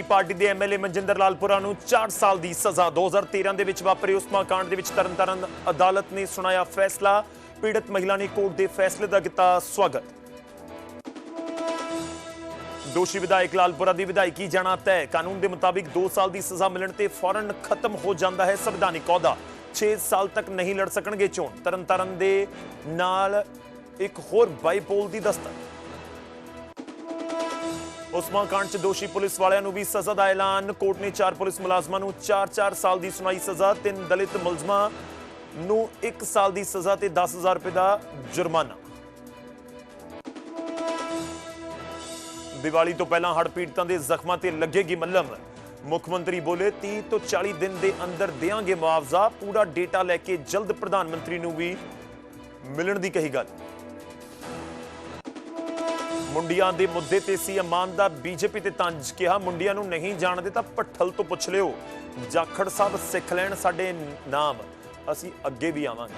Party ਦੇ MLA Manjinder Lalpura ਨੂੰ 4 ਸਾਲ ਦੀ ਸਜ਼ਾ। 2013 ਦੇ ਵਿੱਚ ਵਾਪਰੇ ਉਸਮਾ ਕਾਂਡ ਦੇ ਵਿੱਚ ਤਰਨਤਾਰਨ ਅਦਾਲਤ ਨੇ ਸੁਣਾਇਆ ਫੈਸਲਾ। ਪੀੜਤ ਮਹਿਲਾ ਨੇ ਕੋਰਟ ਦੇ ਫੈਸਲੇ ਦਾ ਕੀਤਾ ਸਵਾਗਤ। ਦੋਸ਼ੀ ਵਿਧਾਇਕ ਲਾਲਪੁਰਾ ਦੀ ਵਿਧਾਇਕੀ ਜਾਣਾ ਤੈਅ? ਕਾਨੂੰਨ ਦੇ ਮੁਤਾਬਿਕ 2 ਸਾਲ ਦੀ ਸਜ਼ਾ ਮਿਲਣ ਤੇ ਫੌਰਨ ਖਤਮ ਹੋ ਜਾਂਦਾ ਹੈ ਸੰਵਿਧਾਨਿਕ ਅਹੁਦਾ। 6 ਸਾਲ ਤੱਕ ਨਹੀਂ ਲੜ ਸਕਣਗੇ ਚੋਣ। ਤਰਨਤਾਰਨ ਦੇ ਨਾਲ ਇੱਕ ਹੋਰ ਬਾਈਪੋਲ ਦੀ ਦਸਤਕ। ਉਸਮਾ ਕਾਂਡ 'ਚ ਦੋਸ਼ੀ ਪੁਲਿਸ ਵਾਲਿਆਂ ਨੂੰ ਵੀ ਸਜ਼ਾ ਦਾ ਐਲਾਨ। ਕੋਰਟ ਨੇ ਚਾਰ ਪੁਲਿਸ ਮੁਲਾਜ਼ਮਾਂ ਨੂੰ 4-4 ਸਾਲ ਦੀ ਸੁਣਾਈ ਸਜ਼ਾ, ਤਿੰਨ ਦਲਿਤ ਮੁਲਜ਼ਮਾਂ ਨੂੰ 1 ਸਾਲ ਦੀ ਸਜ਼ਾ ਤੇ 10000 ਰੁਪਏ ਦਾ ਜੁਰਮਾਨਾ। ਦੀਵਾਲੀ ਤੋਂ ਪਹਿਲਾਂ ਹੜ੍ਹ ਪੀੜਤਾਂ ਦੇ ਜ਼ਖਮਾਂ ਤੇ ਲੱਗੇਗੀ ਮੱਲਮ। ਮੁੱਖ ਮੰਤਰੀ ਬੋਲੇ 30 ਤੋਂ 40 ਦਿਨ ਦੇ ਅੰਦਰ ਦੇਵਾਂਗੇ ਮੁਆਵਜ਼ਾ, ਪੂਰਾ ਡੇਟਾ ਲੈ ਕੇ ਜਲਦ ਪ੍ਰਧਾਨ ਮੰਤਰੀ ਨੂੰ ਵੀ ਮਿਲਣ ਦੀ ਕਹੀ ਗੱਲ। ਮੁੰਡੀਆਂ ਦੇ ਮੁੱਦੇ ਤੇ ਸੀ ਅਮਾਨ ਦਾ ਬੀਜੇਪੀ ਤੇ ਤੰਜ ਕਿਹਾ, ਮੁੰਡੀਆਂ ਨੂੰ ਨਹੀਂ ਜਾਣਦੇ ਤਾਂ ਪੱਠਲ ਤੋਂ ਪੁੱਛ ਲਿਓ। ਜਾਖੜ ਸਾਹਿਬ ਸਿੱਖ ਲੈਣ ਸਾਡੇ ਨਾਮ। ਅਸੀਂ ਅੱਗੇ ਵੀ ਆਵਾਂਗੇ।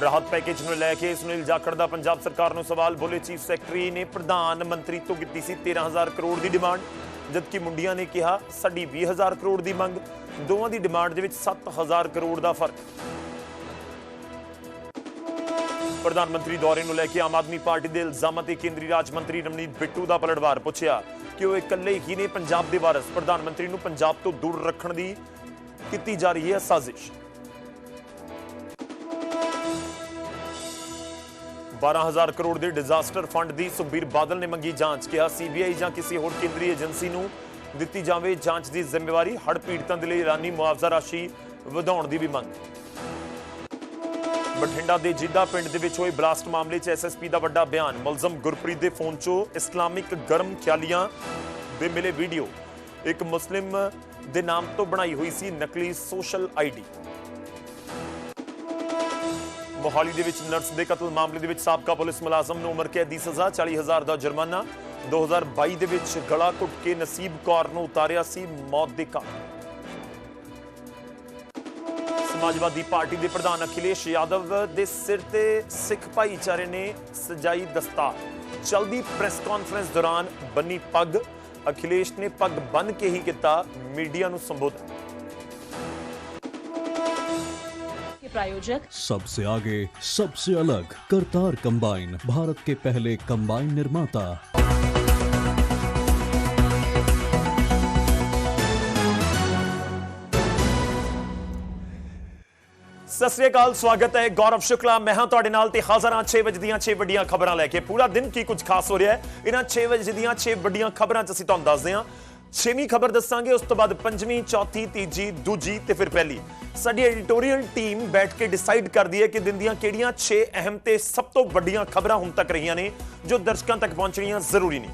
ਰਾਹਤ ਪੈਕੇਜ ਨੂੰ ਲੈ ਕੇ ਸੁਨੀਲ ਜਾਖੜ ਦਾ ਪੰਜਾਬ ਸਰਕਾਰ ਨੂੰ ਸਵਾਲ, ਬੋਲੇ ਚੀਫ ਸੈਕਟਰੀ ਨੇ ਪ੍ਰਧਾਨ ਮੰਤਰੀ ਤੋਂ ਕੀਤੀ ਸੀ 13000 ਕਰੋੜ ਦੀ ਡਿਮਾਂਡ, ਜਦਕਿ ਮੁੰਡੀਆਂ ਨੇ ਕਿਹਾ, ਸਾਡੀ 20000 ਕਰੋੜ ਦੀ ਮੰਗ। ਦੋਵਾਂ ਦੀ ਡਿਮਾਂਡ ਦੇ ਵਿੱਚ 7000 ਕਰੋੜ ਦਾ ਫ਼ਰਕ। ਪ੍ਰਧਾਨ ਮੰਤਰੀ ਦੌਰੇ ਨੂੰ ਲੈ ਕੇ ਆਮ ਆਦਮੀ ਪਾਰਟੀ ਦੇ ਇਲਜ਼ਾਮਾਂ ਤੇ ਕੇਂਦਰੀ ਰਾਜ ਮੰਤਰੀ ਰਮਨੀਤ ਬਿੱਟੂ ਦਾ ਪਲਟਵਾਰ ਪੁੱਛਿਆ ਕਿ ਉਹ ਇਕੱਲੇ ਹੀ ਨੇ ਪੰਜਾਬ ਦੇ ਵਾਰਸ। ਪ੍ਰਧਾਨ ਮੰਤਰੀ ਨੂੰ ਪੰਜਾਬ ਤੋਂ ਦੂਰ ਰੱਖਣ ਦੀ ਕੀਤੀ ਜਾ ਰਹੀ ਹੈ ਸਾਜ਼ਿਸ਼। 12000 ਕਰੋੜ ਦੇ ਡਿਜ਼ਾਸਟਰ ਫੰਡ ਦੀ ਸੁਖਬੀਰ ਬਾਦਲ ਨੇ ਮੰਗੀ ਜਾਂਚ। ਕਿਹਾ ਸੀਬੀਆਈ ਜਾਂ ਕਿਸੇ ਹੋਰ ਕੇਂਦਰੀ ਏਜੰਸੀ ਨੂੰ ਦਿੱਤੀ ਜਾਵੇ ਜਾਂਚ ਦੀ ਜ਼ਿੰਮੇਵਾਰੀ। ਹੜ੍ਹ ਪੀੜਤਾਂ ਦੇ ਲਈ ਰਾਨੀ ਮੁਆਵਜ਼ਾ ਰਾਸ਼ੀ ਵਧਾਉਣ ਦੀ ਵੀ ਮੰਗ। ਬਠਿੰਡਾ ਦੇ ਜਿੱਦਾ ਪਿੰਡ ਦੇ ਵਿੱਚ ਹੋਏ ਬਲਾਸਟ ਮਾਮਲੇ 'ਚ ਐਸਐਸਪੀ ਦਾ ਵੱਡਾ ਬਿਆਨ। ਮੁਲਜ਼ਮ ਗੁਰਪ੍ਰੀਤ ਦੇ ਫੋਨ 'ਚੋਂ ਇਸਲਾਮਿਕ ਗਰਮ ਖਿਆਲੀਆਂ ਦੇ ਮਿਲੇ ਵੀਡੀਓ। ਇੱਕ ਮੁਸਲਿਮ ਦੇ ਨਾਮ ਤੋਂ ਬਣਾਈ ਹੋਈ ਸੀ ਨਕਲੀ ਸੋਸ਼ਲ ਆਈਡੀ। ਮੋਹਾਲੀ ਦੇ ਵਿੱਚ ਨਰਸ ਦੇ ਕਤਲ ਮਾਮਲੇ ਦੇ ਵਿੱਚ ਸਾਬਕਾ ਪੁਲਿਸ ਮੁਲਾਜ਼ਮ ਨੂੰ ਉਮਰ ਕੈਦ ਦੀ ਸਜ਼ਾ 40000 ਦਾ ਜੁਰਮਾਨਾ। 2022 ਦੇ ਵਿੱਚ ਗਲਾ ਘੁੱਟ ਕੇ ਨਸੀਬ ਕੌਰ ਨੂੰ ਉਤਾਰਿਆ ਸੀ ਮੌਤ ਦੇ ਘਾਟ। ਸਮਾਜਵਾਦੀ ਪਾਰਟੀ ਦੇ ਪ੍ਰਧਾਨ ਅਖਿਲੇਸ਼ ਯਾਦਵ ਦੇ ਸਿਰ ਤੇ ਸਿੱਖ ਭਾਈਚਾਰੇ ਨੇ ਸਜਾਈ ਦਸਤਾਰ ਚਲਦੀ ਪ੍ਰੈਸ ਕਾਨਫਰੰਸ ਦੌਰਾਨ ਬੰਨੀ ਪੱਗ ਅਖਿਲੇਸ਼ ਨੇ ਪੱਗ ਬੰਨ ਕੇ ਹੀ ਕੀਤਾ ਮੀਡੀਆ ਨੂੰ ਸੰਬੋਧਨ के प्रायोजक सबसे आगे सबसे अलग करतार कंबाइन भारत के पहले कंबाइन निर्माता ਸਤਿ ਸ੍ਰੀ ਅਕਾਲ, ਸਵਾਗਤ ਹੈ। ਗੌਰਵ ਸ਼ੁਕਲਾ, ਮੈਂ ਹਾਂ ਤੁਹਾਡੇ ਨਾਲ ਤੇ ਹਾਜ਼ਰ ਹਾਂ 6 ਵਜੇ ਦੀਆਂ 6 ਵੱਡੀਆਂ ਖਬਰਾਂ ਲੈ ਕੇ। ਪੂਰਾ ਦਿਨ ਕੀ ਕੁਝ ਖਾਸ ਹੋ ਰਿਹਾ ਹੈ? ਇਹਨਾਂ 6 ਵਜੇ ਦੀਆਂ 6 ਵੱਡੀਆਂ ਖਬਰਾਂ 'ਚ ਅਸੀਂ ਤੁਹਾਨੂੰ ਦੱਸਦੇ ਹਾਂ। ਛੇਵੀਂ ਖਬਰ ਦੱਸਾਂਗੇ, ਉਸ ਤੋਂ ਬਾਅਦ ਪੰਜਵੀਂ, ਚੌਥੀ, ਤੀਜੀ, ਦੂਜੀ ਤੇ ਫਿਰ ਪਹਿਲੀ। ਸਾਡੀ ਐਡੀਟੋਰੀਅਲ ਟੀਮ ਬੈਠ ਕੇ ਡਿਸਾਈਡ ਕਰਦੀ ਹੈ ਕਿ ਦਿਨ ਦੀਆਂ ਕਿਹੜੀਆਂ 6 ਅਹਿਮ ਤੇ ਸਭ ਤੋਂ ਵੱਡੀਆਂ ਖਬਰਾਂ ਹੁਣ ਤੱਕ ਰਹੀਆਂ ਨੇ, ਜੋ ਦਰਸ਼ਕਾਂ ਤੱਕ ਪਹੁੰਚਣੀਆਂ ਜ਼ਰੂਰੀ ਨੇ।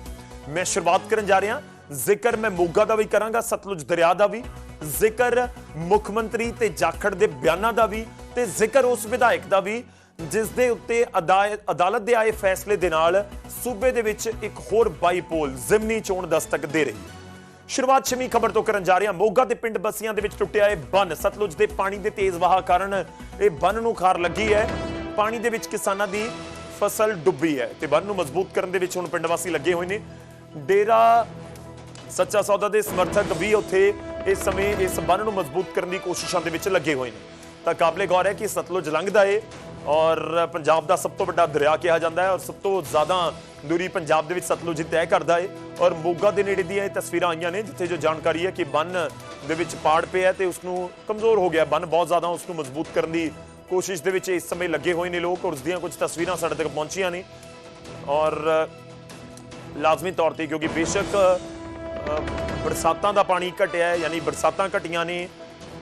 ਮੈਂ ਸ਼ੁਰੂਆਤ ਕਰਨ ਜਾ ਰਿਹਾ। ਜ਼ਿਕਰ ਮੈਂ ਮੋਗਾ ਦਾ ਵੀ ਕਰਾਂਗਾ, ਸਤਲੁਜ ਦਰਿਆ ਦਾ ਵੀ। ਜ਼ਿਕਰ ਮੁੱਖ ਮੰਤਰੀ ਤੇ ਜਾਖੜ ਦੇ ਬਿਆਨਾਂ ਦਾ ਵੀ ਤੇ ਜ਼ਿਕਰ ਉਸ ਵਿਧਾਇਕ ਦਾ ਵੀ, ਜਿਸ ਦੇ ਉੱਤੇ ਅਦਾਇ- ਅਦਾਲਤ ਦੇ ਆਏ ਫੈਸਲੇ ਦੇ ਨਾਲ ਸੂਬੇ ਦੇ ਵਿੱਚ ਇੱਕ ਹੋਰ ਬਾਈਪੋਲ ਜ਼ਿਮਨੀ ਚੋਣ ਦਸਤਕ ਦੇ ਰਹੀ ਹੈ। ਸ਼ੁਰੂਆਤ ਛਵੀਂ ਖਬਰ ਤੋਂ ਕਰਨ ਜਾ ਰਹੇ ਹਾਂ ਮੋਗਾ ਦੇ ਪਿੰਡ ਬੱਸੀਆਂ ਦੇ ਵਿੱਚ ਟੁੱਟਿਆ ਇਹ ਬੰਨ। ਸਤਲੁਜ ਦੇ ਪਾਣੀ ਦੇ ਤੇਜ਼ ਵਹਾਅ ਕਾਰਨ ਇਹ ਬੰਨ ਨੂੰ ਖਾਰ ਲੱਗੀ ਹੈ। ਪਾਣੀ ਦੇ ਵਿੱਚ ਕਿਸਾਨਾਂ ਦੀ ਫਸਲ ਡੁੱਬੀ ਹੈ ਤੇ ਬੰਨ ਨੂੰ ਮਜ਼ਬੂਤ ਕਰਨ ਦੇ ਵਿੱਚ ਹੁਣ ਪਿੰਡ ਵਾਸੀ ਲੱਗੇ ਹੋਏ ਨੇ। ਡੇਰਾ ਸੱਚਾ ਸੌਦਾ ਦੇ ਸਮਰਥਕ ਵੀ ਉੱਥੇ ਇਸ ਸਮੇਂ ਇਸ ਬੰਨ ਨੂੰ ਮਜ਼ਬੂਤ ਕਰਨ ਦੀ ਕੋਸ਼ਿਸ਼ਾਂ ਦੇ ਵਿੱਚ ਲੱਗੇ ਹੋਏ ਨੇ। ਤਾਂ ਕਾਬਲੇ ਗੌਰ ਹੈ ਕਿ ਸਤਲੁਜ ਲੰਘਦਾ ਏ ਔਰ ਪੰਜਾਬ ਦਾ ਸਭ ਤੋਂ ਵੱਡਾ ਦਰਿਆ ਕਿਹਾ ਜਾਂਦਾ ਹੈ ਔਰ ਸਭ ਤੋਂ ਜ਼ਿਆਦਾ ਦੂਰੀ ਪੰਜਾਬ ਦੇ ਵਿੱਚ ਸਤਲੁਜ ਤੈਅ ਕਰਦਾ ਏ ਔਰ ਮੋਗਾ ਦੇ ਨੇੜੇ ਦੀਆਂ ਇਹ ਤਸਵੀਰਾਂ ਆਈਆਂ ਨੇ, ਜਿੱਥੇ ਜੋ ਜਾਣਕਾਰੀ ਹੈ ਕਿ ਬੰਨ ਦੇ ਵਿੱਚ ਪਾੜ ਪਿਆ ਤੇ ਉਸ ਨੂੰ ਕਮਜ਼ੋਰ ਹੋ ਗਿਆ ਬੰਨ, ਬਹੁਤ ਜ਼ਿਆਦਾ ਉਸ ਨੂੰ ਮਜ਼ਬੂਤ ਕਰਨ ਦੀ ਕੋਸ਼ਿਸ਼ ਦੇ ਵਿੱਚ ਇਸ ਸਮੇਂ ਲੱਗੇ ਹੋਏ ਨੇ ਲੋਕ ਔਰ ਉਸ ਦੀਆਂ ਕੁਝ ਤਸਵੀਰਾਂ ਸਾਡੇ ਤੱਕ ਪਹੁੰਚੀਆਂ ਨੇ। ਔਰ ਲਾਜ਼ਮੀ ਤੌਰ ਤੇ ਕਿਉਂਕਿ ਬੇਸ਼ੱਕ ਬਰਸਾਤਾਂ ਦਾ ਪਾਣੀ ਘਟਿਆ ਹੈ, ਯਾਨੀ ਬਰਸਾਤਾਂ ਘਟੀਆਂ ਨੇ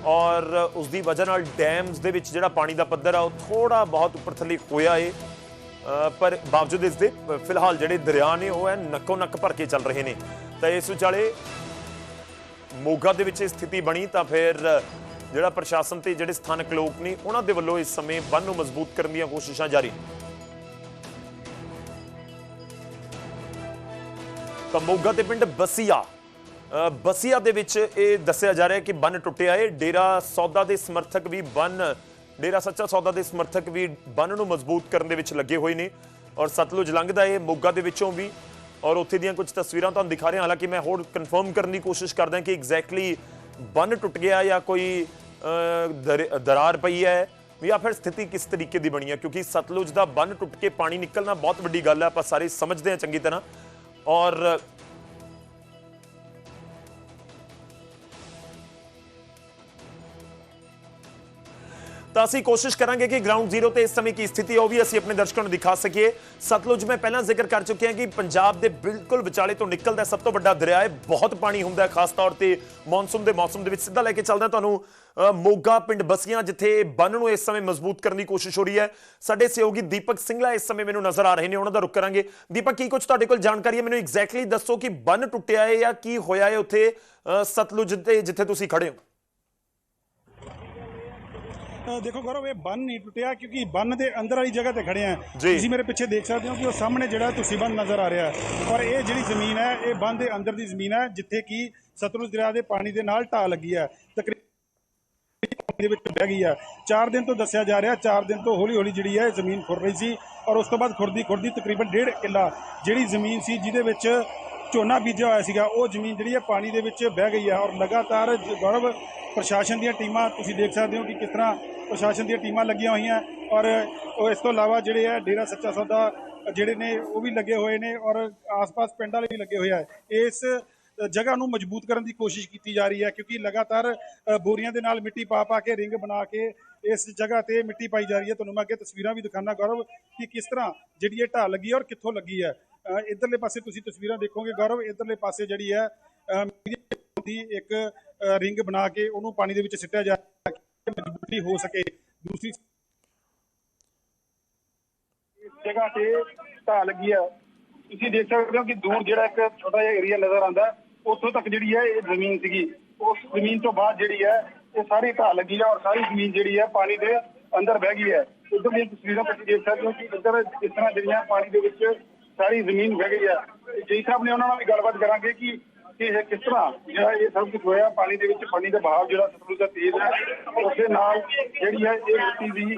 ਔਰ ਉਸ ਦੀ ਵਜ੍ਹਾ ਨਾਲ ਡੈਮਸ ਦੇ ਵਿੱਚ ਜਿਹੜਾ ਪਾਣੀ ਦਾ ਪੱਧਰ ਆ, ਉਹ ਥੋੜਾ ਬਹੁਤ ਉੱਪਰ ਥੱਲੇ ਹੋਇਆ ਏ। ਪਰ ਬਾਵਜੂਦ ਇਸ ਦੇ, ਫਿਲਹਾਲ ਜਿਹੜੇ ਦਰਿਆ ਨੇ, ਉਹ ਹੈ ਨੱਕੋ ਨੱਕ ਭਰ ਕੇ ਚੱਲ ਰਹੇ ਨੇ। ਤਾਂ ਇਸ ਵਿਚਾਲੇ ਮੋਗਾ ਦੇ ਵਿੱਚ ਇਹ ਸਥਿਤੀ ਬਣੀ ਤਾਂ ਫਿਰ ਜਿਹੜਾ ਪ੍ਰਸ਼ਾਸਨ ਤੇ ਜਿਹੜੇ ਸਥਾਨਕ ਲੋਕ ਨੇ, ਉਹਨਾਂ ਦੇ ਵੱਲੋਂ ਇਸ ਸਮੇਂ ਬੰਨ ਨੂੰ ਮਜ਼ਬੂਤ ਕਰਨ ਦੀਆਂ ਕੋਸ਼ਿਸ਼ਾਂ ਜਾਰੀ ਨੇ। ਤਾਂ ਮੋਗਾ ਦੇ ਪਿੰਡ ਬਸੀਆ ਬਸੀਆ ਦੇ ਵਿੱਚ ਇਹ ਦੱਸਿਆ ਜਾ ਰਿਹਾ ਕਿ ਬੰਨ ਟੁੱਟਿਆ ਹੈ। ਡੇਰਾ ਸੌਦਾ ਦੇ ਸਮਰਥਕ ਵੀ ਬੰਨ, ਡੇਰਾ ਸੱਚਾ ਸੌਦਾ ਦੇ ਸਮਰਥਕ ਵੀ ਬੰਨ ਨੂੰ ਮਜ਼ਬੂਤ ਕਰਨ ਦੇ ਵਿੱਚ ਲੱਗੇ ਹੋਏ ਨੇ। ਔਰ ਸਤਲੁਜ ਲੰਘਦਾ ਹੈ ਮੋਗਾ ਦੇ ਵਿੱਚੋਂ ਵੀ। ਔਰ ਉੱਥੇ ਦੀਆਂ ਕੁਝ ਤਸਵੀਰਾਂ ਤੁਹਾਨੂੰ ਦਿਖਾ ਰਿਹਾ, ਹਾਲਾਂਕਿ ਮੈਂ ਹੋਰ ਕਨਫਰਮ ਕਰਨ ਦੀ ਕੋਸ਼ਿਸ਼ ਕਰਦਾ ਕਿ ਐਗਜ਼ੈਕਟਲੀ ਬੰਨ ਟੁੱਟ ਗਿਆ ਜਾਂ ਕੋਈ ਦਰ- ਦਰਾਰ ਪਈ ਹੈ ਜਾਂ ਫਿਰ ਸਥਿਤੀ ਕਿਸ ਤਰੀਕੇ ਦੀ ਬਣੀ ਹੈ। ਕਿਉਂਕਿ ਸਤਲੁਜ ਦਾ ਬੰਨ ਟੁੱਟ ਕੇ ਪਾਣੀ ਨਿਕਲਣਾ ਬਹੁਤ ਵੱਡੀ ਗੱਲ ਹੈ। ਆਪਾਂ ਸਾਰੇ ਸਮਝਦੇ ਹਾਂ ਚੰਗੀ ਤਰ੍ਹਾਂ। ਔਰ ਤਾਂ ਅਸੀਂ ਕੋਸ਼ਿਸ਼ ਕਰਾਂਗੇ ਕਿ ਗਰਾਊਂਡ ਜ਼ੀਰੋ ਤੇ ਇਸ ਸਮੇਂ ਕੀ ਸਥਿਤੀ ਹੈ, ਉਹ ਵੀ ਅਸੀਂ ਆਪਣੇ ਦਰਸ਼ਕਾਂ ਨੂੰ ਦਿਖਾ ਸਕੀਏ। ਸਤਲੁਜ ਮੈਂ ਪਹਿਲਾਂ ਜ਼ਿਕਰ ਕਰ ਚੁੱਕਿਆ ਕਿ ਪੰਜਾਬ ਦੇ ਬਿਲਕੁਲ ਵਿਚਾਲੇ ਤੋਂ ਨਿਕਲਦਾ ਸਭ ਤੋਂ ਵੱਡਾ ਦਰਿਆ ਹੈ, ਬਹੁਤ ਪਾਣੀ ਹੁੰਦਾ ਹੈ, ਖਾਸ ਤੌਰ ਤੇ ਮੌਨਸੂਨ ਦੇ ਮੌਸਮ ਦੇ ਵਿੱਚ। ਸਿੱਧਾ ਲੈ ਕੇ ਚੱਲਦਾ ਤੁਹਾਨੂੰ ਮੋਗਾ, ਪਿੰਡ ਬਸੀਆਂ ਜਿੱਥੇ ਬੰਨ ਨੂੰ ਇਸ ਸਮੇਂ ਮਜ਼ਬੂਤ ਕਰਨ ਦੀ ਕੋਸ਼ਿਸ਼ ਹੋ ਰਹੀ ਹੈ। ਸਾਡੇ ਸਹਿਯੋਗੀ ਦੀਪਕ ਸਿੰਘਲਾ ਇਸ ਸਮੇਂ ਮੈਨੂੰ ਨਜ਼ਰ ਆ ਰਹੇ ਨੇ, ਉਹਨਾਂ ਦਾ ਰੁਕ ਕਰਾਂਗੇ। ਦੀਪਕ, ਕੀ ਕੁਝ ਤੁਹਾਡੇ ਕੋਲ ਜਾਣਕਾਰੀ ਹੈ? ਮੈਨੂੰ ਐਗਜ਼ੈਕਟਲੀ ਦੱਸੋ ਕਿ ਬੰਨ ਟੁੱਟਿਆ ਹੈ ਜਾਂ ਕੀ ਹੋਇਆ ਹੈ ਉੱਥੇ ਸਤਲੁਜ ਤੇ ਜਿੱਥੇ ਤੁਸੀਂ ਖੜੇ ਹੋ। ਦੇਖੋ ਗੌਰਵ ਇਹ ਬੰਨ ਨਹੀਂ ਟੁੱਟਿਆ ਕਿਉਂਕਿ ਬੰਨ ਦੇ ਅੰਦਰ ਵਾਲੀ ਜਗ੍ਹਾ ਤੇ ਖੜੇ ਆ। ਤੁਸੀਂ ਮੇਰੇ ਪਿੱਛੇ ਦੇਖ ਸਕਦੇ ਹੋ ਕਿ ਉਹ ਸਾਹਮਣੇ ਜਿਹੜਾ ਤੁਸੀਂ ਬੰਨ ਨਜ਼ਰ ਆ ਰਿਹਾ। ਹੈ ਔਰ ਇਹ ਜਿਹੜੀ ਜ਼ਮੀਨ ਹੈ ਇਹ ਬੰਨ ਦੇ ਅੰਦਰ ਦੀ ਜ਼ਮੀਨ ਹੈ ਜਿੱਥੇ ਕਿ ਸਤਲੁਜ ਦਰਿਆ ਦੇ ਪਾਣੀ ਦੇ ਨਾਲ ਢਾਹ ਲੱਗੀ ਹੈ। ਤਕਰੀਬਨ ਦੇ ਵਿੱਚ ਬਹਿ ਗਈ ਹੈ। 4 ਦਿਨ ਤੋਂ ਦੱਸਿਆ ਜਾ ਰਿਹਾ 4 ਦਿਨ ਤੋਂ ਹੌਲੀ ਹੌਲੀ ਜਿਹੜੀ ਹੈ ਇਹ ਜ਼ਮੀਨ ਖੁਰ ਰਹੀ ਸੀ ਔਰ ਉਸ ਤੋਂ ਬਾਅਦ ਖੁਰਦੀ ਖੁਰਦੀ ਤਕਰੀਬਨ ਡੇਢ ਕਿੱਲਾ ਜਿਹੜੀ ਜ਼ਮੀਨ ਸੀ ਜਿਹਦੇ ਵਿੱਚ ਝੋਨਾ ਬੀਜਿਆ ਹੋਇਆ ਸੀਗਾ ਉਹ ਜ਼ਮੀਨ ਜਿਹੜੀ ਹੈ ਪਾਣੀ ਦੇ ਵਿੱਚ ਬਹਿ ਗਈ ਹੈ ਔਰ ਲਗਾਤਾਰ ਗੌਰਵ ਪ੍ਰਸ਼ਾਸਨ ਦੀਆਂ ਟੀਮਾਂ ਤੁਸੀਂ ਦੇਖ ਸਕਦੇ ਹੋ ਕਿ ਕਿਸ ਤਰ੍ਹਾਂ ਪ੍ਰਸ਼ਾਸਨ ਦੀਆਂ ਟੀਮਾਂ ਲੱਗੀਆਂ ਹੋਈਆਂ ਔਰ ਉਹ ਇਸ ਤੋਂ ਇਲਾਵਾ ਜਿਹੜੇ ਹੈ ਡੇਰਾ ਸੱਚਾ ਸੌਦਾ ਜਿਹੜੇ ਨੇ ਉਹ ਵੀ ਲੱਗੇ ਹੋਏ ਨੇ ਔਰ ਆਸ-ਪਾਸ ਪਿੰਡ ਵਾਲੇ ਵੀ ਲੱਗੇ ਹੋਏ ਆ। ਇਸ ਜਗ੍ਹਾ ਨੂੰ ਮਜ਼ਬੂਤ ਕਰਨ ਦੀ ਕੋਸ਼ਿਸ਼ ਕੀਤੀ ਜਾ ਰਹੀ ਹੈ ਕਿਉਂਕਿ ਲਗਾਤਾਰ ਬੋਰੀਆਂ ਦੇ ਨਾਲ ਮਿੱਟੀ ਪਾ ਪਾ ਕੇ ਰਿੰਗ ਬਣਾ ਕੇ ਇਸ ਜਗ੍ਹਾ ਤੇ ਮਿੱਟੀ ਪਾਈ ਜਾ ਰਹੀ ਹੈ। ਤੁਹਾਨੂੰ ਮੈਂ ਅੱਗੇ ਤਸਵੀਰਾਂ ਵੀ ਦਿਖਾਣਾ ਗੌਰਵ ਕਿ ਕਿਸ ਤਰ੍ਹਾਂ ਜਿਹੜੀ ਇਹ ਢਾਹ ਲੱਗੀ ਹੈ ਔਰ ਕਿੱਥੋਂ ਲੱਗੀ ਹੈ। ਅ, ਇੱਧਰਲੇ ਪਾਸੇ ਤੁਸੀਂ ਤਸਵੀਰਾਂ ਦੇਖੋਗੇ ਗੌਰਵ ਇੱਧਰਲੇ ਪਾਸੇ ਜਿਹੜੀ ਹੈ ਦੀ ਇੱਕ ਰਿੰਗ ਬਣਾ ਕੇ ਉਹਨੂੰ ਪਾਣੀ ਦੇ ਵਿੱਚ ਸਿੱਟਿਆ ਜਾ ਮਜ਼ਬੂਤੀ ਹੋ ਸਕੇ। ਦੂਸਰੀ ਜਗ੍ਹਾ ਤੇ ਢਾਹ ਲੱਗੀ ਹੈ। ਤੁਸੀਂ ਦੇਖ ਸਕਦੇ ਹੋ ਕਿ ਦੂਰ ਜਿਹੜਾ ਇੱਕ ਛੋਟਾ ਜਿਹਾ ਏਰੀਆ ਨਜ਼ਰ ਆਉਂਦਾ ਉੱਥੋਂ ਤੱਕ ਜਿਹੜੀ ਹੈ, ਇਹ ਜ਼ਮੀਨ ਸੀਗੀ। ਉਸ ਜ਼ਮੀਨ ਤੋਂ ਬਾਅਦ ਜਿਹੜੀ ਹੈ, ਇਹ ਸਾਰੀ ਢਾਹ ਲੱਗੀ ਹੈ ਔਰ ਸਾਰੀ ਜ਼ਮੀਨ ਜਿਹੜੀ ਹੈ, ਪਾਣੀ ਦੇ ਅੰਦਰ ਬਹਿ ਗਈ ਹੈ। ਇੱਧਰ ਦੀਆਂ ਤਸਵੀਰਾਂ ਤੁਸੀਂ ਦੇਖ ਸਕਦੇ ਹੋ ਕਿ ਇੱਧਰ ਇਸ ਤਰ੍ਹਾਂ ਜਿਹੜੀਆਂ ਪਾਣੀ ਦੇ ਵਿੱਚ ਸਾਰੀ ਜ਼ਮੀਨ ਬਹਿ ਗਈ ਹੈ। ਜੀ ਸਾਹਿਬ ਨੇ ਉਹਨਾਂ ਨਾਲ ਵੀ ਗੱਲਬਾਤ ਕਰਾਂਗੇ ਕਿ ਕਿ ਇਹ ਕਿਸ ਤਰ੍ਹਾਂ? ਜਿਹੜਾ ਇਹ ਸਭ ਕੁਝ ਹੋਇਆ, ਪਾਣੀ ਦੇ ਵਿੱਚ, ਪਾਣੀ ਦਾ ਬਹਾਵ ਜਿਹੜਾ ਸਤਲੁਜ ਦਾ ਤੇਜ਼ ਹੈ ਉਸੇ ਨਾਲ ਜਿਹੜੀ ਹੈ ਇਹ ਮਿੱਟੀ ਦੀ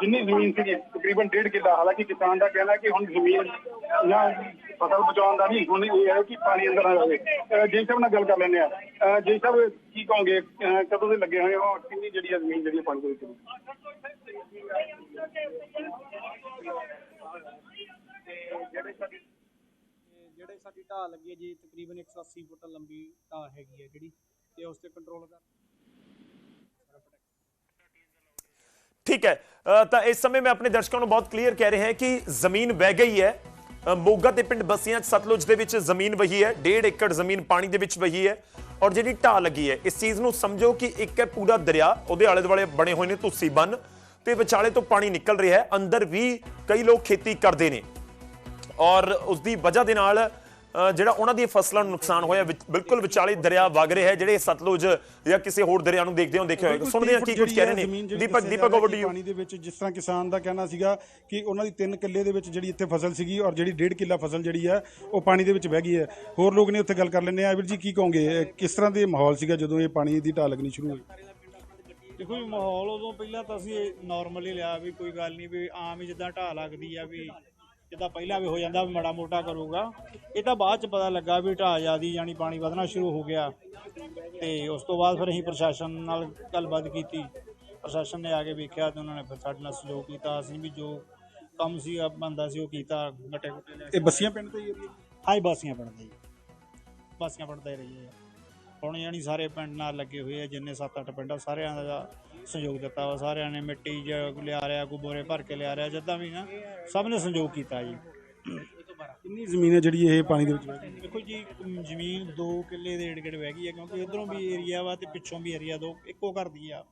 ਜਿੰਨੀ ਜ਼ਮੀਨ ਸੀਗੀ, ਤਕਰੀਬਨ ਡੇਢ ਕਿੱਲਾ। ਹਾਲਾਂਕਿ ਕਿਸਾਨ ਦਾ ਕਹਿਣਾ ਕਿ ਹੁਣ ਜ਼ਮੀਨ ਜਾਂ ਫਸਲ ਬਚਾਉਣ ਦਾ ਨਹੀਂ, ਹੁਣ ਇਹ ਹੈ ਕਿ ਪਾਣੀ ਅੰਦਰ ਨਾ ਜਾਵੇ ਅਹ ਜੀ ਸਾਹਿਬ ਨਾਲ ਗੱਲ ਕਰ ਲੈਂਦੇ ਆ ਜੀ ਸਾਹਿਬ, ਕੀ ਕਹੋਗੇ? ਕਦੋਂ ਦੇ ਲੱਗੇ ਹੋਏ ਹੋ? ਕਿੰਨੀ ਜਿਹੜੀ ਹੈ ਜ਼ਮੀਨ ਜਿਹੜੀ ਹੈ ਪਾਣੀ ਦੇ ਵਿੱਚ? ਤੇ ਜਿਹੜੇ ਸਾਡੀ ਢਾਹ ਲੱਗੀ ਹੈ ਜੀ, ਤਕਰੀਬਨ 180 ਫੁੱਟ ਲੰਬੀ ਢਾਹ ਹੈਗੀ ਹੈ ਜਿਹੜੀ, ਤੇ ਉਸ ਤੇ ਕੰਟਰੋਲ ਕਰ ਠੀਕ ਹੈ ਤਾਂ ਇਸ ਸਮੇਂ ਮੈਂ ਆਪਣੇ ਦਰਸ਼ਕਾਂ ਨੂੰ ਬਹੁਤ ਕਲੀਅਰ ਕਹਿ ਰਿਹਾ ਹਾਂ ਕਿ ਜ਼ਮੀਨ ਵਹਿ ਗਈ ਹੈ। ਮੋਗਾ ਤੇ ਪਿੰਡ ਬਸੀਆਂ 'ਚ ਸਤਲੁਜ ਦੇ ਵਿੱਚ ਜ਼ਮੀਨ ਵਹੀ ਹੈ 1.5 ਏਕੜ ਜ਼ਮੀਨ ਪਾਣੀ ਦੇ ਵਿੱਚ ਵਹੀ ਹੈ ਔਰ ਜਿਹੜੀ ਢਾਹ ਲੱਗੀ ਹੈ, ਇਸ ਚੀਜ਼ ਨੂੰ ਸਮਝੋ ਕਿ ਇੱਕ ਹੈ ਪੂਰਾ ਦਰਿਆ, ਉਹਦੇ ਆਲੇ ਦੁਆਲੇ ਬਣੇ ਹੋਏ ਨੇ ਤੁਸੀਂ ਬੰਨ, ਤੇ ਵਿਚਾਲੇ ਤੋਂ ਪਾਣੀ ਨਿਕਲ ਰਿਹਾ ਹੈ, ਅੰਦਰ ਵੀ ਕਈ ਲੋਕ ਖੇਤੀ ਕਰਦੇ ਨੇ। ਔਰ ਉਸ ਦੀ ਵਜ੍ਹਾ ਦੇ ਨਾਲ ਜਿਹੜਾ ਉਹਨਾਂ ਦੀਆਂ ਫਸਲਾਂ ਨੂੰ ਨੁਕਸਾਨ ਹੋਇਆ ਬਿਲਕੁਲ ਵਿਚਾਲੇ ਦਰਿਆ ਵਗ ਰਿਹਾ ਹੈ ਜਿਹੜੇ ਸਤਲੁਜ ਜਾਂ ਕਿਸੇ ਹੋਰ ਦਰਿਆ ਨੂੰ ਦੇਖਦੇ ਹੋ ਦੇਖਿਆ ਹੋਵੇਗਾ ਸੁਣਦੇ ਹਾਂ ਕੀ ਕੁਝ ਕਹਿ ਰਹੇ ਨੇ। ਦੀਪਕ ਦੀਪਕ ਓਵਰ ਟੂ ਪਾਣੀ ਦੇ ਵਿੱਚ ਜਿਸ ਤਰ੍ਹਾਂ ਕਿਸਾਨ ਦਾ ਕਹਿਣਾ ਸੀਗਾ ਕਿ ਉਹਨਾਂ ਦੀ 3 ਕਿੱਲੇ ਦੇ ਵਿੱਚ ਜਿਹੜੀ ਇੱਥੇ ਫਸਲ ਸੀਗੀ ਔਰ ਜਿਹੜੀ 1.5 ਕਿੱਲਾ ਫਸਲ ਜਿਹੜੀ ਹੈ ਉਹ ਪਾਣੀ ਦੇ ਵਿੱਚ ਵਹਿ ਗਈ ਹੈ। ਹੋਰ ਲੋਕ ਨੇ ਉੱਥੇ ਗੱਲ ਕਰ ਲੈਂਦੇ ਆ ਵੀਰ ਜੀ ਕੀ ਕਹੋਗੇ? ਕਿਸ ਤਰ੍ਹਾਂ ਦੇ ਮਾਹੌਲ ਸੀਗਾ ਜਦੋਂ ਇਹ ਪਾਣੀ ਦੀ ਢਾਹ ਲੱਗਣੀ ਸ਼ੁਰੂ ਹੋਈ? ਦੇਖੋ ਜੀ ਮਾਹੌਲ ਉਦੋਂ ਪਹਿਲਾਂ ਤਾਂ ਅਸੀਂ ਨਾਰਮਲੀ ਲਿਆ ਵੀ ਕੋਈ ਗੱਲ ਨਹੀਂ ਵੀ ਆਮ ਹੀ ਜਿੱਦਾਂ ਢਾਹ ਲੱਗਦੀ ਆ ਵੀ ਜਿੱਦਾਂ ਪਹਿਲਾਂ ਵੀ ਹੋ ਜਾਂਦਾ ਵੀ ਮਾੜਾ ਮੋਟਾ ਕਰੂਗਾ। ਇਹ ਤਾਂ ਬਾਅਦ ਚ ਪਤਾ ਲੱਗਾ ਵੀ ਢਾਹ ਜਿਆਦੀ ਜਾਨੀ ਪਾਣੀ ਵਧਣਾ ਸ਼ੁਰੂ ਹੋ ਗਿਆ। ਤੇ ਉਸ ਤੋਂ ਬਾਅਦ ਫਿਰ ਅਸੀਂ ਪ੍ਰਸ਼ਾਸਨ ਨਾਲ ਗੱਲਬਾਤ ਕੀਤੀ। ਪ੍ਰਸ਼ਾਸਨ ਨੇ ਆ ਕੇ ਵੇਖਿਆ ਤੇ ਉਹਨਾਂ ਨੇ ਫਿਰ ਸਾਡੇ ਨਾਲ ਸਹਿਯੋਗ ਕੀਤਾ। ਅਸੀਂ ਵੀ ਜੋ ਕੰਮ ਸੀ ਬੰਦਾ ਸੀ ਉਹ ਕੀਤਾ। ਗੱਟੇ ਗੁੱਟੇ ਲੈ ਕੇ ਇਹ ਬੱਸੀਆਂ ਪਿੰਡ ਦਾ ਹੀ ਏਰੀਆ ਹਾਈ ਬਾਸੀਆਂ ਪਿੰਡ ਦੇ ਜੀ ਬਾਸੀਆਂ ਪਿੰਡ ਦਾ ਹੀ ਰਹੀ ਹੈ ਹੁਣ ਯਾਨੀ ਸਾਰੇ ਪਿੰਡ ਨਾਲ ਲੱਗੇ ਹੋਏ ਆ ਜਿੰਨੇ 7-8 ਪਿੰਡ ਆ ਸਾਰਿਆਂ ਦਾ ਸਹਿਯੋਗ ਦਿੱਤਾ ਵਾ। ਸਾਰਿਆਂ ਨੇ ਮਿੱਟੀ ਜ ਲਿਆ ਰਿਆ ਕੋਈ ਬੋਰੇ ਭਰ ਕੇ ਲਿਆ ਰਿਆ ਜਿੱਦਾਂ ਵੀ ਨਾ। ਸਭ ਨੇ ਸਹਿਯੋਗ ਕੀਤਾ ਜੀ। ਕਿੰਨੀ ਜ਼ਮੀਨ ਹੈ ਜਿਹੜੀ ਇਹ ਪਾਣੀ ਦੇ ਵਿੱਚ ਵਹਿ ਗਈ? ਦੇਖੋ ਜੀ ਜ਼ਮੀਨ 2 ਕਿੱਲੇ ਦੇ ਏੜ ਗੇੜ ਵਹਿ ਗਈ ਹੈ ਕਿਉਂਕਿ ਇਧਰੋਂ ਵੀ ਏਰੀਆ ਵਾ ਤੇ ਪਿੱਛੋਂ ਵੀ ਏਰੀਆ ਦੋ ਇੱਕੋ ਘਰ ਦੀ ਆ।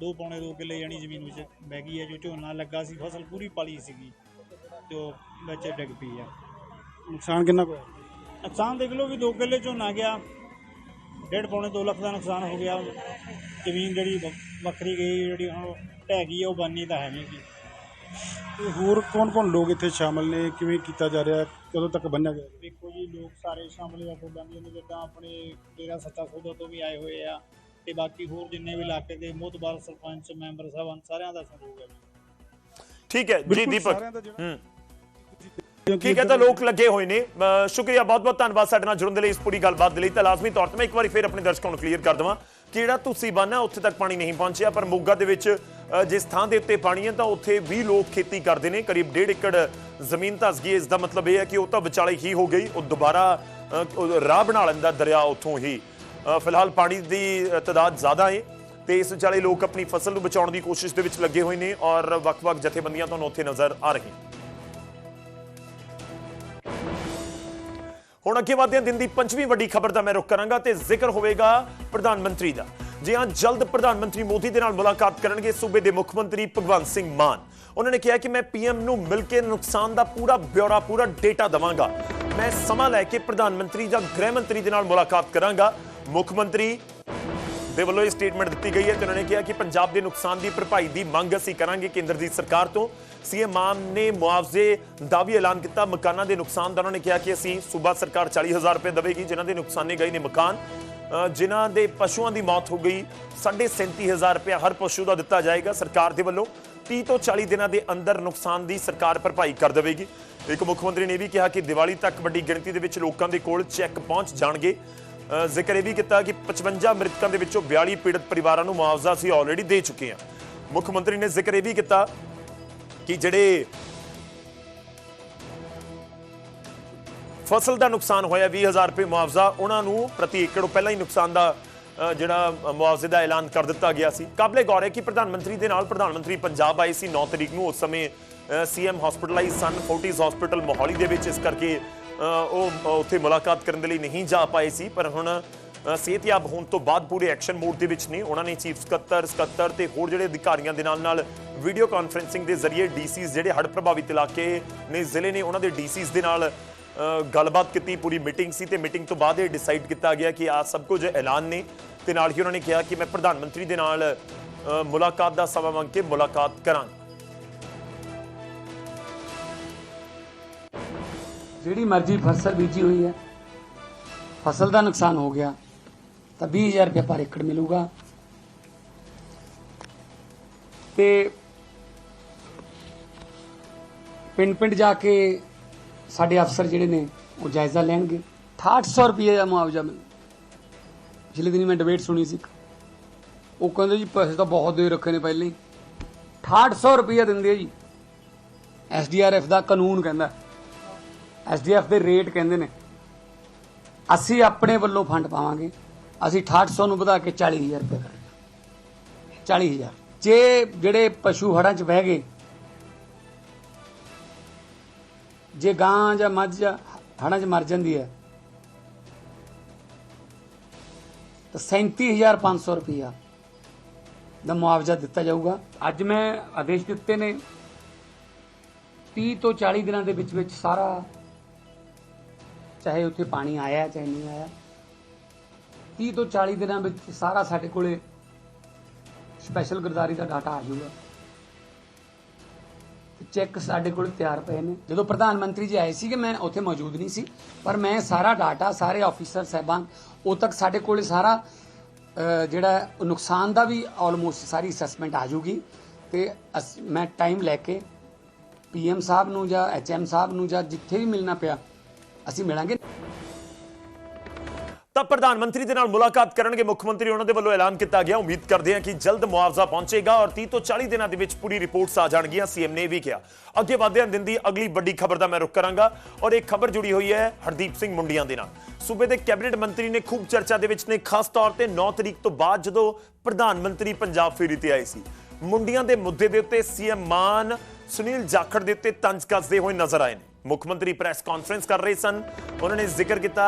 ਦੋ ਪੌਣੇ 2 ਕਿੱਲੇ ਯਾਨੀ ਜ਼ਮੀਨ ਵਿੱਚ ਵਹਿ ਗਈ ਹੈ ਜੋ ਝੋਨਾ ਲੱਗਾ ਸੀ ਫਸਲ ਪੂਰੀ ਪਲੀ ਸੀਗੀ ਤੇ ਉਹ ਵਿੱਚ ਡਿੱਗ ਪਈ ਆ। ਨੁਕਸਾਨ ਕਿੰਨਾ ਕੁ ਹੋਇਆ? ਨੁਕਸਾਨ ਦੇਖ ਲਓ ਵੀ 2 ਕਿੱਲੇ ਝੋਨਾ ਗਿਆ ਡੇਢ ਪੌਣੇ 2 ਲੱਖ ਦਾ ਨੁਕਸਾਨ ਹੋ ਗਿਆ। ਜ਼ਮੀਨ ਜਿਹੜੀ ਵ- ਵੱਖਰੀ ਗਈ ਜਿਹੜੀ ਹੁਣ ਢਹਿ ਗਈ ਆ, ਉਹ ਬੰਨੀ ਤਾਂ ਹੈ ਨਹੀਂ ਗੀ। ਤੇ ਹੋਰ ਕੌਣ ਕੌਣ ਲੋਕ ਇੱਥੇ ਸ਼ਾਮਲ ਨੇ? ਕਿਵੇਂ ਕੀਤਾ ਜਾ ਰਿਹਾ? ਹੈ ਕਦੋਂ ਤੱਕ ਬੰਨਿਆ ਗਿਆ? ਦੇਖੋ ਜੀ ਲੋਕ ਸਾਰੇ ਸ਼ਾਮਲ ਹੋ ਕੇ ਬੰਦੇ ਨੇ ਜਿੱਦਾਂ ਆਪਣੇ ਡੇਰਾ ਸੱਚਾ ਸੌਦਾ ਤੋਂ ਵੀ ਆਏ ਹੋਏ ਆ ਤੇ ਬਾਕੀ ਹੋਰ ਜਿੰਨੇ ਵੀ ਇਲਾਕੇ ਦੇ ਮੋਤਬਾਰ ਸਰਪੰਚ ਮੈਂਬਰ ਸਾਹਿਬਾਨ ਸਾਰਿਆਂ ਦਾ ਸਹਿਯੋਗ ਹੈ ਠੀਕ ਹੈ ਜੀ ਦੀਪਕ। ਦਾ ਹੂੰ। ਠੀਕ ਹੈ ਤਾਂ ਲੋਕ ਲੱਗੇ ਹੋਏ ਨੇ। ਸ਼ੁਕਰੀਆ ਬਹੁਤ ਬਹੁਤ ਧੰਨਵਾਦ ਸਾਡੇ ਨਾਲ ਜੁੜਨ ਦੇ ਲਈ ਇਸ ਪੂਰੀ ਗੱਲਬਾਤ ਦੇ ਲਈ। ਤਾਂ ਲਾਜ਼ਮੀ ਤੌਰ ਤੇ ਮੈਂ ਇੱਕ ਵਾਰੀ ਫੇਰ ਆਪਣੇ ਦਰਸ਼ਕਾਂ ਨੂੰ ਕਲੀਅਰ ਕਰ ਦਵਾਂ। ਕਿਹੜਾ ਤੁਸੀਂ ਬੰਨ ਉੱਥੇ ਤੱਕ ਪਾਣੀ ਨਹੀਂ ਪਹੁੰਚਿਆ ਪਰ ਮੋਗਾ ਦੇ ਵਿੱਚ ਜਿਸ ਥਾਂ ਦੇ ਉੱਤੇ ਪਾਣੀ ਹੈ ਤਾਂ ਉੱਥੇ ਵੀ ਲੋਕ ਖੇਤੀ ਕਰਦੇ ਨੇ। ਕਰੀਬ 1.5 ਏਕੜ ਜ਼ਮੀਨ ਧਸ ਗਈ ਇਸ ਦਾ ਮਤਲਬ ਇਹ ਹੈ ਕਿ ਉਹ ਤਾਂ ਵਿਚਾਲੇ ਹੀ ਹੋ ਗਈ। ਉਹ ਦੁਬਾਰਾ ਰਾਹ ਬਣਾ ਲੈਂਦਾ ਦਰਿਆ ਉੱਥੋਂ ਹੀ। ਫਿਲਹਾਲ ਪਾਣੀ ਦੀ ਅਹ, ਤਾਦਾਦ ਜ਼ਿਆਦਾ ਹੈ ਤੇ ਇਸ ਵਿਚਾਲੇ ਲੋਕ ਆਪਣੀ ਫਸਲ ਨੂੰ ਬਚਾਉਣ ਦੀ ਕੋਸ਼ਿਸ਼ ਦੇ ਵਿੱਚ ਲੱਗੇ ਹੋਏ ਨੇ ਔਰ ਵੱਖ-ਵੱਖ ਜਥੇਬੰਦੀਆਂ ਤੁਹਾਨੂੰ ਉੱਥੇ ਨਜ਼ਰ ਆ ਰਹੀਆਂ। ਹੁਣ ਅੱਗੇ ਵਧਦੇ ਹਾਂ ਦਿਨ ਦੀ ਪੰਜਵੀਂ ਵੱਡੀ ਖਬਰ ਦਾ ਮੈਂ ਰੁਕ ਕਰਾਂਗਾ ਤੇ ਜ਼ਿਕਰ ਹੋਵੇਗਾ ਪ੍ਰਧਾਨ ਮੰਤਰੀ ਦਾ। ਜੀ ਹਾਂ, ਜਲਦ ਪ੍ਰਧਾਨ ਮੰਤਰੀ ਮੋਦੀ ਦੇ ਨਾਲ ਮੁਲਾਕਾਤ ਕਰਨਗੇ ਸੂਬੇ ਦੇ ਮੁੱਖ ਮੰਤਰੀ ਭਗਵੰਤ ਸਿੰਘ ਮਾਨ। ਉਹਨਾਂ ਨੇ ਕਿਹਾ ਕਿ ਮੈਂ ਪੀਐਮ ਨੂੰ ਮਿਲ ਕੇ ਨੁਕਸਾਨ ਦਾ ਪੂਰਾ ਬਿਊਰਾ ਪੂਰਾ ਡੇਟਾ ਦਵਾਂਗਾ। ਮੈਂ ਸਮਾਂ ਲੈ ਕੇ ਪ੍ਰਧਾਨ ਮੰਤਰੀ ਜਾਂ ਗ੍ਰਹਿ ਮੰਤਰੀ ਦੇ ਨਾਲ ਮੁਲਾਕਾਤ ਕਰਾਂਗਾ। ਮੁੱਖ ਮੰਤਰੀ ਦੇ ਵੱਲੋਂ ਇਹ ਸਟੇਟਮੈਂਟ ਦਿੱਤੀ ਗਈ ਹੈ ਤੇ ਉਹਨਾਂ ਨੇ ਕਿਹਾ ਕਿ ਪੰਜਾਬ ਦੇ ਨੁਕਸਾਨ ਦੀ ਭਰਪਾਈ ਦੀ ਮੰਗ ਅਸੀਂ ਕਰਾਂਗੇ ਕੇਂਦਰ ਦੀ ਸਰਕਾਰ ਤੋਂ। ਸੀਐਮ ਮਾਨ ਨੇ ਮੁਆਵਜ਼ੇ ਦਾ ਵੀ ਐਲਾਨ ਕੀਤਾ ਮਕਾਨਾਂ ਦੇ ਨੁਕਸਾਨ ਦਾ। ਉਹਨਾਂ ਨੇ ਕਿਹਾ ਕਿ ਅਸੀਂ ਸੂਬਾ ਸਰਕਾਰ 40000 ਰੁਪਏ ਦੇਵੇਗੀ ਜਿਨ੍ਹਾਂ ਦੇ ਨੁਕਸਾਨੇ ਗਏ ਨੇ ਮਕਾਨ। ਅ, ਜਿਨ੍ਹਾਂ ਦੇ ਪਸ਼ੂਆਂ ਦੀ ਮੌਤ ਹੋ ਗਈ 37500 ਰੁਪਏ ਹਰ ਪਸ਼ੂ ਦਾ ਦਿੱਤਾ ਜਾਏਗਾ ਸਰਕਾਰ ਦੇ ਵੱਲੋਂ। 30 ਤੋਂ 40 ਦਿਨਾਂ ਦੇ ਅੰਦਰ ਨੁਕਸਾਨ ਦੀ ਸਰਕਾਰ ਭਰਪਾਈ ਕਰ ਦੇਵੇਗੀ। ਇੱਕ ਮੁੱਖ ਮੰਤਰੀ ਨੇ ਇਹ ਵੀ ਕਿਹਾ ਕਿ ਦੀਵਾਲੀ ਤੱਕ ਵੱਡੀ ਗਿਣਤੀ ਦੇ ਵਿੱਚ ਲੋਕਾਂ ਦੇ ਕੋਲ ਚੈੱਕ ਪਹੁੰਚ ਜਾਣਗੇ। ਜ਼ਿਕਰ ਇਹ ਵੀ ਕੀਤਾ ਕਿ 55 ਮ੍ਰਿਤਕਾਂ ਦੇ ਵਿੱਚੋਂ 42 ਪੀੜਤ ਪਰਿਵਾਰਾਂ ਨੂੰ ਮੁਆਵਜ਼ਾ ਅਸੀਂ ਆਲਰੇਡੀ ਦੇ ਚੁੱਕੇ ਹਾਂ। ਮੁੱਖ ਮੰਤਰੀ ਨੇ ਜ਼ਿਕਰ ਇਹ ਵੀ ਕੀਤਾ ਕਿ ਜਿਹੜੇ ਫਸਲ ਦਾ ਨੁਕਸਾਨ ਹੋਇਆ 20000 ਰੁਪਏ ਮੁਆਵਜ਼ਾ, ਉਹਨਾਂ ਨੂੰ ਪ੍ਰਤੀ ਏਕੜ ਪਹਿਲਾਂ ਹੀ ਨੁਕਸਾਨ ਦਾ ਜਿਹੜਾ ਮੁਆਵਜ਼ੇ ਦਾ ਐਲਾਨ ਕਰ ਦਿੱਤਾ ਗਿਆ ਸੀ। ਕਾਬਲੇ ਗੌਰ ਹੈ ਕਿ ਪ੍ਰਧਾਨ ਮੰਤਰੀ ਦੇ ਨਾਲ ਪ੍ਰਧਾਨ ਮੰਤਰੀ ਪੰਜਾਬ ਆਏ ਸੀ 9 ਤਰੀਕ ਨੂੰ। ਉਸ ਸਮੇਂ ਸੀਐਮ ਹਸਪੀਟਲਾਈਜ਼ ਸਨ ਫੋਰਟਿਸ ਹਸਪੀਟਲ ਮੋਹਾਲੀ ਦੇ ਵਿੱਚ। ਇਸ ਕਰਕੇ ਉਹ ਉੱਥੇ ਮੁਲਾਕਾਤ ਕਰਨ ਦੇ ਲਈ ਨਹੀਂ ਜਾ ਪਾਏ ਸੀ, ਪਰ ਹੁਣ ਸਿਹਤਯਾਬ ਹੋਣ ਤੋਂ ਬਾਅਦ ਪੂਰੇ ਐਕਸ਼ਨ ਮੋਡ ਦੇ ਵਿੱਚ ਨੇ। ਉਹਨਾਂ ਨੇ ਚੀਫ ਸਕੱਤਰ ਸਕੱਤਰ ਤੇ ਹੋਰ ਜਿਹੜੇ ਅਧਿਕਾਰੀਆਂ ਦੇ ਨਾਲ ਨਾਲ ਵੀਡੀਓ ਕਾਨਫਰੈਂਸਿੰਗ ਦੇ ਜ਼ਰੀਏ ਡੀਸੀਜ਼ ਜਿਹੜੇ ਹੜ੍ਹ ਪ੍ਰਭਾਵਿਤ ਇਲਾਕੇ ਨੇ, ਜ਼ਿਲ੍ਹੇ ਨੇ, ਉਹਨਾਂ ਦੇ ਡੀਸੀਜ਼ ਦੇ ਨਾਲ ਗੱਲਬਾਤ ਕੀਤੀ, ਪੂਰੀ ਮੀਟਿੰਗ ਸੀ ਤੇ ਮੀਟਿੰਗ ਤੋਂ ਬਾਅਦ ਇਹ ਡਿਸਾਈਡ ਕੀਤਾ ਗਿਆ ਕਿ ਆ ਸਭ ਕੁਝ ਐਲਾਨ ਨੇ ਤੇ ਨਾਲ ਹੀ ਉਹਨਾਂ ਨੇ ਕਿਹਾ ਕਿ ਮੈਂ ਪ੍ਰਧਾਨ ਮੰਤਰੀ ਦੇ ਨਾਲ ਮੁਲਾਕਾਤ ਦਾ ਸਮਾਂ ਮੰਗ ਕੇ ਮੁਲਾਕਾਤ ਕਰਾਂਗਾ। ਜਿਹੜੀ ਮਰਜ਼ੀ ਫਸਲ ਬੀਜੀ ਹੋਈ ਹੈ, ਫਸਲ ਦਾ ਨੁਕਸਾਨ ਹੋ ਗਿਆ, ਤਾਂ 20000 ਰੁਪਏ ਪਰ ਏਕੜ ਮਿਲੂਗਾ। ਤੇ ਪਿੰਡ ਪਿੰਡ ਜਾ ਕੇ ਸਾਡੇ ਅਫਸਰ ਜਿਹੜੇ ਨੇ, ਉਹ ਜਾਇਜ਼ਾ ਲੈਣਗੇ। 6800 ਰੁਪਏ ਦਾ ਮੁਆਵਜ਼ਾ ਮਿਲ। ਪਿਛਲੇ ਦਿਨੀ ਮੈਂ ਡਿਬੇਟ ਸੁਣੀ ਸੀ ਇੱਕ। ਉਹ ਕਹਿੰਦੇ ਜੀ, ਪੈਸੇ ਤਾਂ ਬਹੁਤ ਦੇ ਰੱਖੇ ਨੇ ਪਹਿਲਾਂ ਹੀ। 6800 ਰੁਪਏ ਦਿੰਦੇ ਆ ਜੀ। ਐਸਡੀਆਰਐਫ ਦਾ ਕਾਨੂੰਨ ਕਹਿੰਦਾ। ਐਸਡੀਐਫ ਦੇ ਰੇਟ ਕਹਿੰਦੇ ਨੇ, ਅਸੀਂ ਆਪਣੇ ਵੱਲੋਂ ਫੰਡ ਪਾਵਾਂਗੇ, ਅਸੀਂ 6800 ਨੂੰ ਵਧਾ ਕੇ 40000 ਰੁਪਏ ਕਰਾਂਗੇ। 40000 ਜੇ ਜਿਹੜੇ ਪਸ਼ੂ ਹੜਾਂ 'ਚ ਬਹਿ ਗਏ, ਜੇ ਗਾਂ ਜਾਂ ਮੱਝ ਜਾਂ ਹੜਾਂ 'ਚ ਮਰ ਜਾਂਦੀ ਹੈ, ਤਾਂ 37500 ਰੁਪਇਆ ਦਾ ਮੁਆਵਜ਼ਾ ਦਿੱਤਾ ਜਾਊਗਾ। ਅੱਜ ਮੈਂ ਆਦੇਸ਼ ਦਿੱਤੇ ਨੇ 30 ਤੋਂ 40 ਦਿਨਾਂ ਦੇ ਵਿੱਚ ਵਿੱਚ ਸਾਰਾ ਚਾਹੇ ਉੱਥੇ ਪਾਣੀ ਆਇਆ ਚਾਹੇ ਨਹੀਂ ਆਇਆ। 30 ਤੋਂ 40 ਦਿਨਾਂ ਵਿੱਚ ਸਾਰਾ ਸਾਡੇ ਕੋਲੇ ਸਪੈਸ਼ਲ ਗਰਦਾਰੀ ਦਾ ਡਾਟਾ ਆ ਜਾਊਗਾ। ਚੈੱਕ ਸਾਡੇ ਕੋਲ ਤਿਆਰ ਪਏ ਨੇ। ਜਦੋਂ ਪ੍ਰਧਾਨ ਮੰਤਰੀ ਜੀ ਆਏ ਸੀਗੇ, ਮੈਂ ਉੱਥੇ ਮੌਜੂਦ ਨਹੀਂ ਸੀ, ਪਰ ਮੈਂ ਸਾਰਾ ਡਾਟਾ ਸਾਰੇ ਆਫੀਸਰ ਸਹਿਬਾਨ, ਉਹ ਤੱਕ ਸਾਡੇ ਕੋਲ ਸਾਰਾ ਜਿਹੜਾ ਨੁਕਸਾਨ ਦਾ ਵੀ ਆਲਮੋਸਟ ਸਾਰੀ ਅਸੈਸਮੈਂਟ ਆ ਜੂਗੀ ਤੇ ਅਸ- ਮੈਂ ਟਾਈਮ ਲੈ ਕੇ ਪੀਐਮ ਸਾਹਿਬ ਨੂੰ ਜਾਂ ਐਚਐਮ ਸਾਹਿਬ ਨੂੰ ਜਾਂ ਜਿੱਥੇ ਵੀ ਮਿਲਣਾ ਪਿਆ ਅਸੀਂ ਮਿਲਾਂਗੇ। ਤਾਂ ਪ੍ਰਧਾਨ ਮੰਤਰੀ ਦੇ ਨਾਲ ਮੁਲਾਕਾਤ ਕਰਨਗੇ ਮੁੱਖ ਮੰਤਰੀ। ਉਹਨਾਂ ਦੇ ਵੱਲੋਂ ਐਲਾਨ ਕੀਤਾ ਗਿਆ। ਉਮੀਦ ਕਰਦੇ ਹਾਂ ਕਿ ਜਲਦ ਮੁਆਵਜ਼ਾ ਪਹੁੰਚੇਗਾ ਔਰ 30 ਤੋਂ 40 ਦਿਨਾਂ ਦੇ ਵਿੱਚ ਪੂਰੀ ਰਿਪੋਰਟਸ ਆ ਜਾਣਗੀਆਂ, ਸੀਐਮ ਨੇ ਵੀ ਕਿਹਾ। ਅੱਗੇ ਵਧਦੇ ਹਾਂ ਦਿਨ ਦੀ ਅਗਲੀ ਵੱਡੀ ਖਬਰ ਦਾ ਮੈਂ ਰੁਕ ਕਰਾਂਗਾ ਔਰ ਇੱਕ ਖਬਰ ਜੁੜੀ ਹੋਈ ਹੈ ਹਰਦੀਪ ਸਿੰਘ ਮੁੰਡੀਆਂ ਦੇ ਨਾਲ। ਸੂਬੇ ਦੇ ਕੈਬਨਿਟ ਮੰਤਰੀ ਨੇ ਖੂਬ ਚਰਚਾ ਦੇ ਵਿੱਚ ਨੇ, ਖਾਸ ਤੌਰ ਤੇ 9 ਤਰੀਕ ਤੋਂ ਬਾਅਦ ਜਦੋਂ ਪ੍ਰਧਾਨ ਮੰਤਰੀ ਪੰਜਾਬ ਫੇਰੀ ਤੇ ਆਏ ਸੀ। ਮੁੰਡੀਆਂ ਦੇ ਮੁੱਦੇ ਦੇ ਉੱਤੇ ਸੀਐਮ ਮਾਨ ਸੁਨੀਲ ਜਾਖੜ ਦੇ ਉੱਤੇ ਤੰਜ ਕੱਸਦੇ ਹੋਏ ਨਜ਼ਰ ਆਏ ਨੇ। ਮੁੱਖ ਮੰਤਰੀ ਪ੍ਰੈਸ ਕਾਨਫਰੰਸ ਕਰ ਰਹੇ ਸਨ। ਉਹਨਾਂ ਨੇ ਜ਼ਿਕਰ ਕੀਤਾ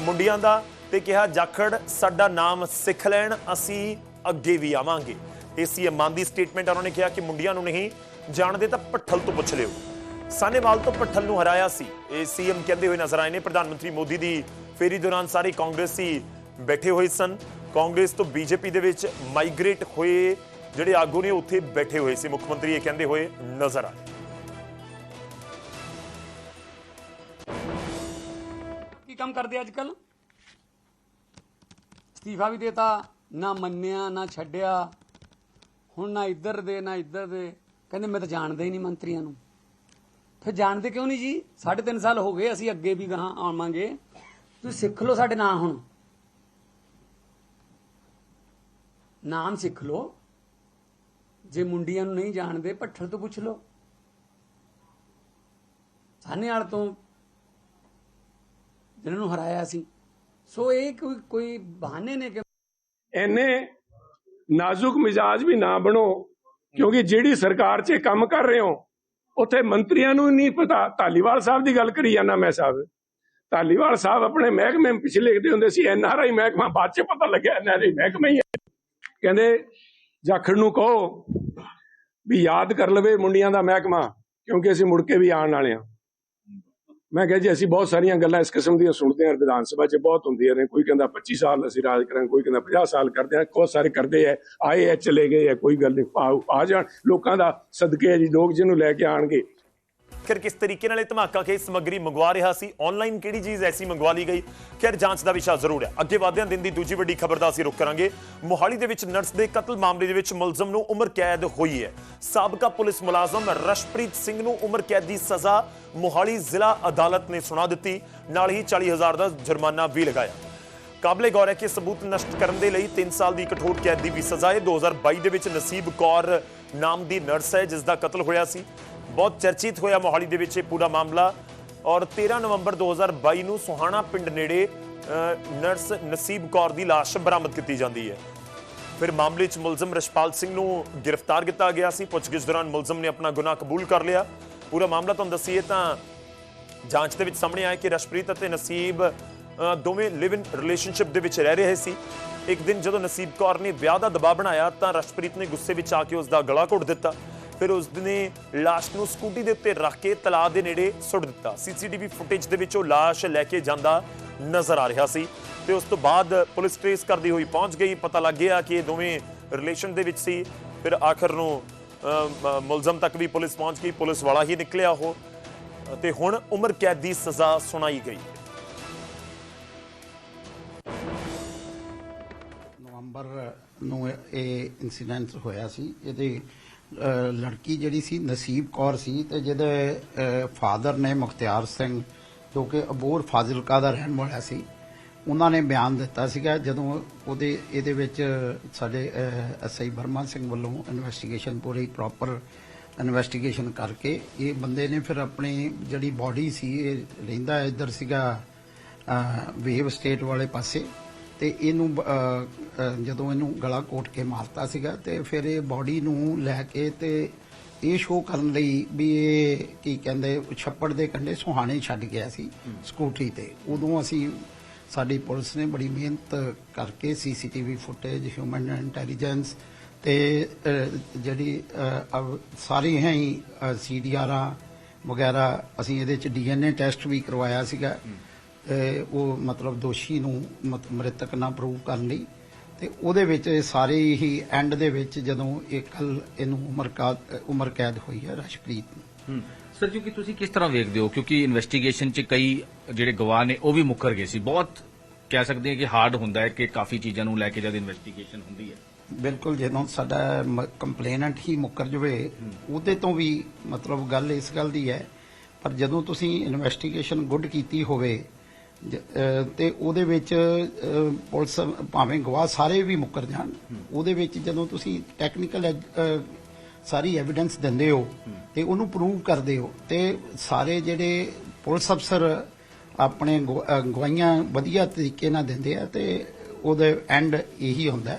ਮੁੰਡਿਆਂ ਦਾ ਤੇ ਕਿਹਾ, ਜਾਖੜ, ਸਾਡਾ ਨਾਮ ਸਿੱਖ ਲੈਣ, ਅਸੀਂ ਅੱਗੇ ਵੀ ਆਵਾਂਗੇ। ਇਹ ਸੀਐਮ ਮਾਨ ਦੀ ਸਟੇਟਮੈਂਟ ਉਹਨਾਂ ਨੇ ਕਿਹਾ ਕਿ ਮੁੰਡਿਆਂ ਨੂੰ ਨਹੀਂ ਜਾਣਦੇ ਤਾਂ ਪੱਠਲ ਤੋਂ ਪੁੱਛ ਲਿਓ। ਸਾਨੇਵਾਲ ਤੋਂ ਪੱਠਲ ਨੂੰ ਹਰਾਇਆ ਸੀ। ਇਹ ਸੀਐਮ ਕਹਿੰਦੇ ਹੋਏ ਨਜ਼ਰ ਆਏ ਨੇ, ਪ੍ਰਧਾਨ ਮੰਤਰੀ ਮੋਦੀ ਦੀ ਫੇਰੀ ਦੌਰਾਨ ਸਾਰੇ ਕਾਂਗਰਸੀ ਬੈਠੇ ਹੋਏ ਸਨ। ਕਾਂਗਰਸ ਤੋਂ ਬੀਜੇਪੀ ਦੇ ਵਿੱਚ ਮਾਈਗ੍ਰੇਟ ਹੋਏ ਜਿਹੜੇ ਆਗੂ ਨੇ ਉੱਥੇ ਬੈਠੇ ਹੋਏ ਸੀ। ਮੁੱਖ ਮੰਤਰੀ ਇਹ ਕਹਿੰਦੇ ਹੋਏ ਨਜ਼ਰ ਆਏ। ਕੰਮ ਕਰਦੇ ਅੱਜ ਕੱਲ ਅਸਤੀਫਾ ਵੀ ਦੇਤਾ, ਨਾ ਮੰਨਿਆ, ਨਾ ਛੱਡਿਆ। ਹੁਣ ਨਾ ਇੱਧਰ ਦੇ, ਨਾ ਇੱਧਰ ਦੇ। ਕਹਿੰਦੇ, ਮੈਂ ਤਾਂ ਜਾਣਦਾ ਹੀ ਨਹੀਂ ਮੰਤਰੀਆਂ ਨੂੰ। ਫਿਰ ਜਾਣਦੇ ਕਿਉਂ ਨਹੀਂ ਜੀ? ਸਾਢੇ ਤਿੰਨ ਸਾਲ ਹੋ ਗਏ, ਅਸੀਂ ਅੱਗੇ ਵੀ ਗਾਹਾਂ ਆਵਾਂਗੇ। ਤੁਸੀਂ ਸਿੱਖ ਲਓ ਸਾਡੇ ਨਾਂ ਹੁਣ। ਨਾਮ ਸਿੱਖ ਲਓ। ਜੇ ਮੁੰਡੀਆਂ ਨੂੰ ਨਹੀਂ ਜਾਣਦੇ ਭੱਠਲ ਤੋਂ ਪੁੱਛ ਲਓ। ਸਾਨੇਵਾਲ ਤੋਂ ਜਿਹਨਾਂ ਨੂੰ ਹਰਾਇਆ ਸੀ। ਸੋ ਇਹ ਕੋਈ ਕੋਈ ਬਹਾਨੇ ਨੇ ਕਿ ਐਨੇ ਨਾਜ਼ੁਕ ਮਿਜਾਜ ਵੀ ਨਾ ਬਣੋ, ਕਿਉਂਕਿ ਜਿਹੜੀ ਸਰਕਾਰ 'ਚ ਕੰਮ ਕਰ ਰਹੇ ਹੋ, ਉੱਥੇ ਮੰਤਰੀਆਂ ਨੂੰ ਨਹੀਂ ਪਤਾ। ਧਾਲੀਵਾਲ ਸਾਹਿਬ ਦੀ ਗੱਲ ਕਰੀ ਜਾਂਦਾ ਮੈਂ ਸਾਹਿਬ। ਧਾਲੀਵਾਲ ਸਾਹਿਬ ਆਪਣੇ ਮਹਿਕਮੇ ਪਿੱਛੇ ਲਿਖਦੇ ਹੁੰਦੇ ਸੀ, ਐਨ ਆਰ ਆਈ ਮਹਿਕਮਾ, ਬਾਅਦ 'ਚ ਪਤਾ ਲੱਗਿਆ ਐਨ ਆਰ ਆਈ ਮਹਿਕਮਾ ਹੀ ਹੈ। ਕਹਿੰਦੇ, ਜਾਖੜ ਨੂੰ ਕਹੋ ਵੀ ਯਾਦ ਕਰ ਲਵੇ ਮੁੰਡੀਆਂ ਦਾ ਮਹਿਕਮਾ, ਕਿਉਂਕਿ ਅਸੀਂ ਮੁੜ ਕੇ ਵੀ ਆਉਣ ਵਾਲੇ ਹਾਂ। ਮੈਂ ਕਿਹਾ ਜੀ, ਅਸੀਂ ਬਹੁਤ ਸਾਰੀਆਂ ਗੱਲਾਂ ਇਸ ਕਿਸਮ ਦੀਆਂ ਸੁਣਦੇ ਹਾਂ, ਵਿਧਾਨ ਸਭਾ 'ਚ ਬਹੁਤ ਹੁੰਦੀਆਂ ਨੇ। ਕੋਈ ਕਹਿੰਦਾ 25 ਸਾਲ ਅਸੀਂ ਰਾਜ ਕਰਾਂਗੇ, ਕੋਈ ਕਹਿੰਦਾ 50 ਸਾਲ ਕਰਦੇ ਆ ਬਹੁਤ ਸਾਰੇ ਕਰਦੇ ਆ, ਆਏ ਆ, ਚਲੇ ਗਏ ਆ, ਕੋਈ ਗੱਲ ਨਹੀਂ, ਆ ਜਾਣ। ਲੋਕਾਂ ਦਾ ਸਦਕੇ ਆ ਜੀ, ਲੋਕ ਜਿਹਨੂੰ ਲੈ ਕੇ ਆਣਗੇ ਫਿਰ ਕਿਸ ਤਰੀਕੇ ਨਾਲ ਇਹ ਧਮਾਕਾ ਖੇਜ ਸਮੱਗਰੀ ਮੰਗਵਾ ਰਿਹਾ ਸੀ? ਆਨਲਾਈਨ ਕਿਹੜੀ ਚੀਜ਼ ਐਸੀ ਮੰਗਵਾ ਲਈ ਗਈ? ਖੈਰ, ਜਾਂਚ ਦਾ ਵਿਸ਼ਾ ਜ਼ਰੂਰ ਹੈ। ਅੱਗੇ ਵਧਦਿਆਂ ਦਿਨ ਦੀ ਦੂਜੀ ਵੱਡੀ ਖਬਰ ਦਾ ਅਸੀਂ ਰੁਕ ਕਰਾਂਗੇ। ਮੋਹਾਲੀ ਦੇ ਵਿੱਚ ਨਰਸ ਦੇ ਕਤਲ ਮਾਮਲੇ ਦੇ ਵਿੱਚ ਮੁਲਜ਼ਮ ਨੂੰ ਉਮਰ ਕੈਦ ਹੋਈ ਹੈ। ਸਾਬਕਾ ਪੁਲਿਸ ਮੁਲਾਜ਼ਮ ਰਸ਼ਪ੍ਰੀਤ ਸਿੰਘ ਨੂੰ ਉਮਰ ਕੈਦ ਦੀ ਸਜ਼ਾ ਮੋਹਾਲੀ ਜ਼ਿਲ੍ਹਾ ਅਦਾਲਤ ਨੇ ਸੁਣਾ ਦਿੱਤੀ। ਨਾਲ ਹੀ 40000 ਦਾ ਜੁਰਮਾਨਾ ਵੀ ਲਗਾਇਆ। ਕਾਬਲੇ ਗੌਰ ਹੈ ਕਿ ਸਬੂਤ ਨਸ਼ਟ ਕਰਨ ਦੇ ਲਈ 3 ਸਾਲ ਦੀ ਕਠੋਰ ਕੈਦ ਦੀ ਵੀ ਸਜ਼ਾ ਹੈ। 2022 ਦੇ ਵਿੱਚ ਨਸੀਬ ਕੌਰ ਨਾਮ ਦੀ ਨਰਸ ਹੈ ਜਿਸ ਦਾ ਕਤਲ ਹੋਇਆ ਸੀ। ਬਹੁਤ ਚਰਚਿਤ ਹੋਇਆ ਮੋਹਾਲੀ ਦੇ ਵਿੱਚ ਇਹ ਪੂਰਾ ਮਾਮਲਾ। ਔਰ 13 ਨਵੰਬਰ 2022 ਨੂੰ ਸੁਹਾਣਾ ਪਿੰਡ ਨੇੜੇ ਨਰਸ ਨਸੀਬ ਕੌਰ ਦੀ ਲਾਸ਼ ਬਰਾਮਦ ਕੀਤੀ ਜਾਂਦੀ ਹੈ। ਫਿਰ ਮਾਮਲੇ 'ਚ ਮੁਲਜ਼ਮ ਰਸ਼ਪਾਲ ਸਿੰਘ ਨੂੰ ਗ੍ਰਿਫਤਾਰ ਕੀਤਾ ਗਿਆ ਸੀ। ਪੁੱਛਗਿੱਛ ਦੌਰਾਨ ਮੁਲਜ਼ਮ ਨੇ ਆਪਣਾ ਗੁਨਾਹ ਕਬੂਲ ਕਰ ਲਿਆ। ਪੂਰਾ ਮਾਮਲਾ ਤੁਹਾਨੂੰ ਦੱਸੀਏ ਤਾਂ ਜਾਂਚ ਦੇ ਵਿੱਚ ਸਾਹਮਣੇ ਆਇਆ ਕਿ ਰਸ਼ਪ੍ਰੀਤ ਅਤੇ ਨਸੀਬ ਦੋਵੇਂ ਲਿਵ ਇਨ ਰਿਲੇਸ਼ਨਸ਼ਿਪ ਦੇ ਵਿੱਚ ਰਹਿ ਰਹੇ ਸੀ। ਇੱਕ ਦਿਨ ਜਦੋਂ ਨਸੀਬ ਕੌਰ ਨੇ ਵਿਆਹ ਦਾ ਦਬਾਅ ਬਣਾਇਆ ਤਾਂ ਰਸ਼ਪ੍ਰੀਤ ਨੇ ਗੁੱਸੇ ਵਿੱਚ ਆ ਕੇ ਉਸ ਦਾ ਗਲਾ ਘੁੱਟ ਦਿੱਤਾ। ਫਿਰ ਉਸ ਨੇ ਲਾਸ਼ ਨੂੰ ਸਕੂਟੀ ਦੇ ਉੱਤੇ ਰੱਖ ਕੇ ਤਲਾਅ ਦੇ ਨੇੜੇ ਸੁੱਟ ਦਿੱਤਾ। ਸੀਸੀਟੀਵੀ ਫੁਟੇਜ ਦੇ ਵਿੱਚ ਉਹ ਲਾਸ਼ ਲੈ ਕੇ ਜਾਂਦਾ ਨਜ਼ਰ ਆ ਰਿਹਾ ਸੀ ਤੇ ਉਸ ਤੋਂ ਬਾਅਦ ਪੁਲਿਸ ਟ੍ਰੇਸ ਕਰਦੀ ਹੋਈ ਪਹੁੰਚ ਗਈ। ਪਤਾ ਲੱਗ ਗਿਆ ਕਿ ਇਹ ਦੋਵੇਂ ਰਿਲੇਸ਼ਨ ਦੇ ਵਿੱਚ ਸੀ। ਫਿਰ ਆਖਰ ਨੂੰ ਮੁਲਜ਼ਮ ਤੱਕ ਵੀ ਪੁਲਿਸ ਪਹੁੰਚ ਗਈ। ਪੁਲਿਸ ਵਾਲਾ ਹੀ ਨਿਕਲਿਆ ਉਹ। ਤੇ ਹੁਣ ਉਮਰ ਕੈਦ ਦੀ ਸਜ਼ਾ ਸੁਣਾਈ ਗਈ। ਨਵੰਬਰ ਨੂੰ ਇਹ ਇਨਸੀਡੈਂਟ ਹੋਇਆ ਸੀ। ਇਹਦੇ ਲੜਕੀ ਜਿਹੜੀ ਸੀ, ਨਸੀਬ ਕੌਰ ਸੀ ਤੇ ਜਿਹਦੇ ਫਾਦਰ ਨੇ ਮੁਖਤਿਆਰ ਸਿੰਘ, ਜੋ ਕਿ ਅਬੋਰ ਫਾਜ਼ਿਲਕਾ ਦਾ ਰਹਿਣ ਵਾਲਾ ਸੀ, ਉਹਨਾਂ ਨੇ ਬਿਆਨ ਦਿੱਤਾ ਸੀਗਾ ਜਦੋਂ ਉਹਦੇ, ਇਹਦੇ ਵਿੱਚ ਸਾਡੇ ਐਸਆਈ ਬਰਮਾ ਸਿੰਘ ਵੱਲੋਂ ਇਨਵੈਸਟੀਗੇਸ਼ਨ ਪੂਰੀ ਪ੍ਰੋਪਰ ਇਨਵੈਸਟੀਗੇਸ਼ਨ ਕਰਕੇ ਇਹ ਬੰਦੇ ਨੇ ਫਿਰ ਆਪਣੀ ਜਿਹੜੀ ਬਾਡੀ ਸੀ, ਇਹ ਰਹਿੰਦਾ ਇੱਧਰ ਸੀਗਾ ਵੇਵ ਸਟੇਟ ਵਾਲੇ ਪਾਸੇ। ਤੇ ਇਹਨੂੰ ਅਹ, ਜਦੋਂ ਇਹਨੂੰ ਗਲਾ ਕੋਟ ਕੇ ਮਾਰਤਾ ਸੀਗਾ ਤੇ ਫਿਰ ਇਹ ਬਾਡੀ ਨੂੰ ਲੈ ਕੇ ਤੇ ਇਹ ਸ਼ੋਅ ਕਰਨ ਲਈ ਵੀ ਇਹ ਕੀ ਕਹਿੰਦੇ ਛੱਪੜ ਦੇ ਕੰਢੇ ਸੁਹਾਣੇ ਛੱਡ ਗਿਆ ਸੀ ਸਕੂਟਰੀ ਤੇ। ਉਦੋਂ ਅਸੀਂ ਸਾਡੀ ਪੁਲਿਸ ਨੇ ਬੜੀ ਮਿਹਨਤ ਕਰਕੇ ਸੀਸੀਟੀਵੀ ਫੁਟੇਜ ਹਿਊਮਨ ਇੰਟੈਲੀਜੈਂਸ ਤੇ ਜਿਹੜੀ ਅਹ, ਅਵ- ਸਾਰੀਆਂ ਹੀ ਸੀਡੀਆਰਾਂ ਵਗੈਰਾ ਅਸੀਂ ਇਹਦੇ ਚ ਡੀਐਨਏ ਟੈਸਟ ਵੀ ਕਰਵਾਇਆ ਸੀਗਾ। ਉਹ ਮਤਲਬ ਦੋਸ਼ੀ ਨੂੰ ਮ੍ਰਿਤਕ ਨਾ ਪ੍ਰੂਵ ਕਰਨ ਲਈ ਤੇ ਉਹਦੇ ਵਿੱਚ ਸਾਰੇ ਹੀ ਐਂਡ ਦੇ ਵਿੱਚ ਜਦੋਂ ਇਹ ਕੱਲ ਇਹਨੂੰ ਉਮਰ ਕਾ ਉਮਰ ਕੈਦ ਹੋਈ ਹੈ ਰਸ਼ਪ੍ਰੀਤ ਨੂੰ। ਸਰ ਕਿਉਂਕਿ ਤੁਸੀਂ ਕਿਸ ਤਰ੍ਹਾਂ ਵੇਖਦੇ ਹੋ? ਕਿਉਂਕਿ ਇਨਵੈਸਟੀਗੇਸ਼ਨ 'ਚ ਕਈ ਜਿਹੜੇ ਗਵਾਹ ਨੇ ਉਹ ਵੀ ਮੁੱਕਰ ਗਏ ਸੀ। ਬਹੁਤ ਕਹਿ ਸਕਦੇ ਹਾਂ ਕਿ ਹਾਰਡ ਹੁੰਦਾ ਹੈ ਕਿ ਕਾਫੀ ਚੀਜ਼ਾਂ ਨੂੰ ਲੈ ਕੇ ਜਦ ਇਨਵੈਸਟੀਗੇਸ਼ਨ ਹੁੰਦੀ ਹੈ। ਬਿਲਕੁਲ ਜਦੋਂ ਸਾਡਾ ਕੰਪਲੇਨੈਂਟ ਹੀ ਮੁੱਕਰ ਜਵੇ ਉਹਦੇ ਤੋਂ ਵੀ ਮਤਲਬ ਗੱਲ ਇਸ ਗੱਲ ਦੀ ਹੈ। ਪਰ ਜਦੋਂ ਤੁਸੀਂ ਇਨਵੈਸਟੀਗੇਸ਼ਨ ਗੁੱਡ ਕੀਤੀ ਹੋਵੇ ਜ- ਤੇ ਉਹਦੇ ਵਿੱਚ ਪੁਲਿਸ ਭਾਵੇਂ ਗਵਾਹ ਸਾਰੇ ਵੀ ਮੁੱਕਰ ਜਾਣ ਉਹਦੇ ਵਿੱਚ ਜਦੋਂ ਤੁਸੀਂ ਟੈਕਨੀਕਲ ਸਾਰੀ ਐਵੀਡੈਂਸ ਦਿੰਦੇ ਹੋ ਤੇ ਉਹਨੂੰ ਪ੍ਰੂਵ ਕਰਦੇ ਹੋ ਤੇ ਸਾਰੇ ਜਿਹੜੇ ਪੁਲਿਸ ਅਫਸਰ ਆਪਣੇ ਗਵਾ- ਅਹ, ਗਵਾਹੀਆਂ ਵਧੀਆ ਤਰੀਕੇ ਨਾਲ ਦਿੰਦੇ ਆ ਤੇ ਉਹਦੇ ਐਂਡ ਇਹੀ ਹੁੰਦਾ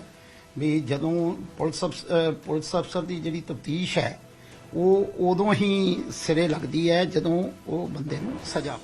ਵੀ ਜਦੋਂ ਪੁਲਿਸ ਅਫਸ- ਪੁਲਿਸ ਅਫਸਰ ਦੀ ਜਿਹੜੀ ਤਫਤੀਸ਼ ਹੈ ਉਹ ਉਦੋਂ ਹੀ ਸਿਰੇ ਲੱਗਦੀ ਹੈ ਜਦੋਂ ਉਹ ਬੰਦੇ ਨੂੰ ਸਜ਼ਾ